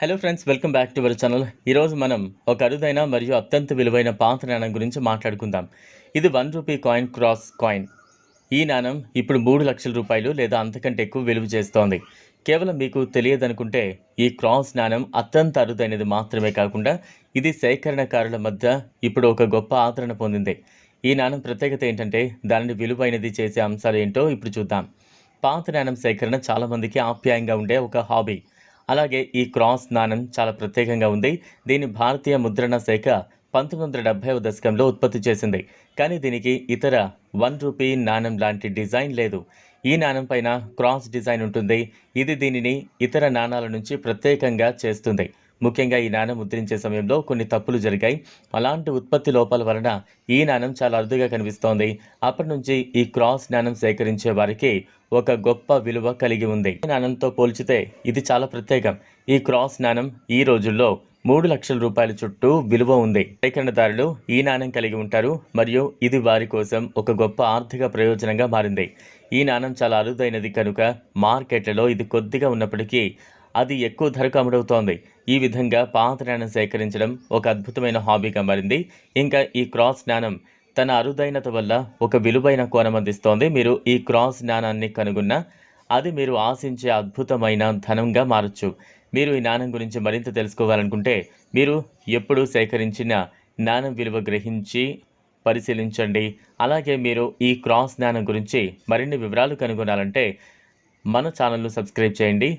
Hello friends welcome back to our channel ఈరోజు మనం ఒక అరుదైన మరియు అత్యంత విలువైన పాత నాణం గురించి మాట్లాడుకుందాం. ఇది one rupee coin cross coin ఈ నాణం ఇప్పుడు మూడు లక్షల రూపాయలు లేదా అంతకంటే ఎక్కువ విలువ చేస్తోంది. కేవలం మీకు తెలియదనుకుంటే ఈ క్రాస్ నాణం అత్యంత అరుదైనది మాత్రమే కాకుండా ఇది సేకరణకారుల మధ్య ఇప్పుడు ఒక గొప్ప ఆదరణ పొందింది. ఈ నాణం ప్రత్యేకత ఏంటంటే దానిని విలువైనది చేసే అంశాలు ఏంటో ఇప్పుడు చూద్దాం. పాత నాణం సేకరణ చాలామందికి ఆప్యాయంగా ఉండే ఒక హాబీ అలాగే ఈ క్రాస్ నాణం చాలా ప్రత్యేకంగా ఉంది. దీని భారతీయ ముద్రణ శాఖ పంతొమ్మిది వందల డెబ్బైవ దశకంలో ఉత్పత్తి చేసింది. కానీ దీనికి ఇతర వన్ రూపీ నాణం లాంటి డిజైన్ లేదు. ఈ నాణం పైన క్రాస్ డిజైన్ ఉంటుంది. ఇది దీనిని ఇతర నాణాల నుంచి ప్రత్యేకంగా చేస్తుంది. ముఖ్యంగా ఈ నాణం ముద్రించే సమయంలో కొన్ని తప్పులు జరిగాయి. అలాంటి ఉత్పత్తి లోపాల వలన ఈ నాణం చాలా అరుదుగా కనిపిస్తోంది. అప్పటి నుంచి ఈ క్రాస్ నాణం సేకరించే వారికి ఒక గొప్ప విలువ కలిగి ఉంది. ఈ నాణంతో పోల్చితే ఇది చాలా ప్రత్యేకం. ఈ క్రాస్ నాణం ఈ రోజుల్లో మూడు లక్షల రూపాయల చుట్టూ విలువ ఉంది. సేకరణదారులు ఈ నాణం కలిగి ఉంటారు మరియు ఇది వారి కోసం ఒక గొప్ప ఆర్థిక ప్రయోజనంగా మారింది. ఈ నాణం చాలా అరుదైనది కనుక మార్కెట్లలో ఇది కొద్దిగా ఉన్నప్పటికీ అది ఎక్కువ ధరకు అమ్ముడవుతోంది ఈ విధంగా పాత జ్ఞానం సేకరించడం ఒక అద్భుతమైన హాబీగా మారింది. ఇంకా ఈ క్రాస్ జ్ఞానం తన అరుదైనత వల్ల ఒక విలువైన కోణం అందిస్తోంది. మీరు ఈ క్రాస్ జ్ఞానాన్ని కనుగొన్న అది మీరు ఆశించే అద్భుతమైన ధనంగా మారచ్చు. మీరు ఈ జ్ఞానం గురించి మరింత తెలుసుకోవాలనుకుంటే మీరు ఎప్పుడు సేకరించిన జ్ఞానం విలువ గ్రహించి పరిశీలించండి. అలాగే మీరు ఈ క్రాస్ జ్ఞానం గురించి మరిన్ని వివరాలు కనుగొనాలంటే మన ఛానల్ను సబ్స్క్రైబ్ చేయండి.